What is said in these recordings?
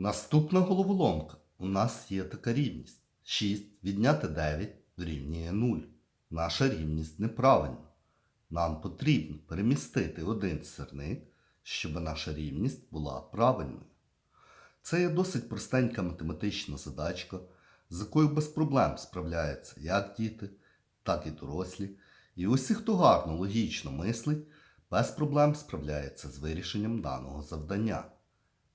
Наступна головоломка. У нас є така рівність. 6 відняти 9 дорівнює 0. Наша рівність неправильна. Нам потрібно перемістити один сирник, щоб наша рівність була правильною. Це є досить простенька математична задачка, з якою без проблем справляються як діти, так і дорослі. І усі, хто гарно логічно мислить, без проблем справляється з вирішенням даного завдання.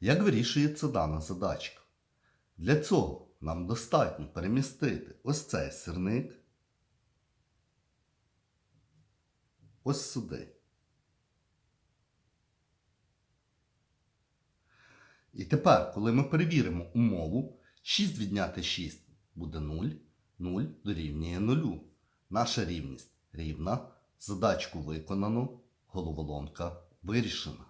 Як вирішується дана задачка? Для цього нам достатньо перемістити ось цей сирник ось сюди. І тепер, коли ми перевіримо умову, 6 відняти 6 буде 0, 0 дорівнює 0. Наша рівність рівна, задачку виконано, головоломка вирішена.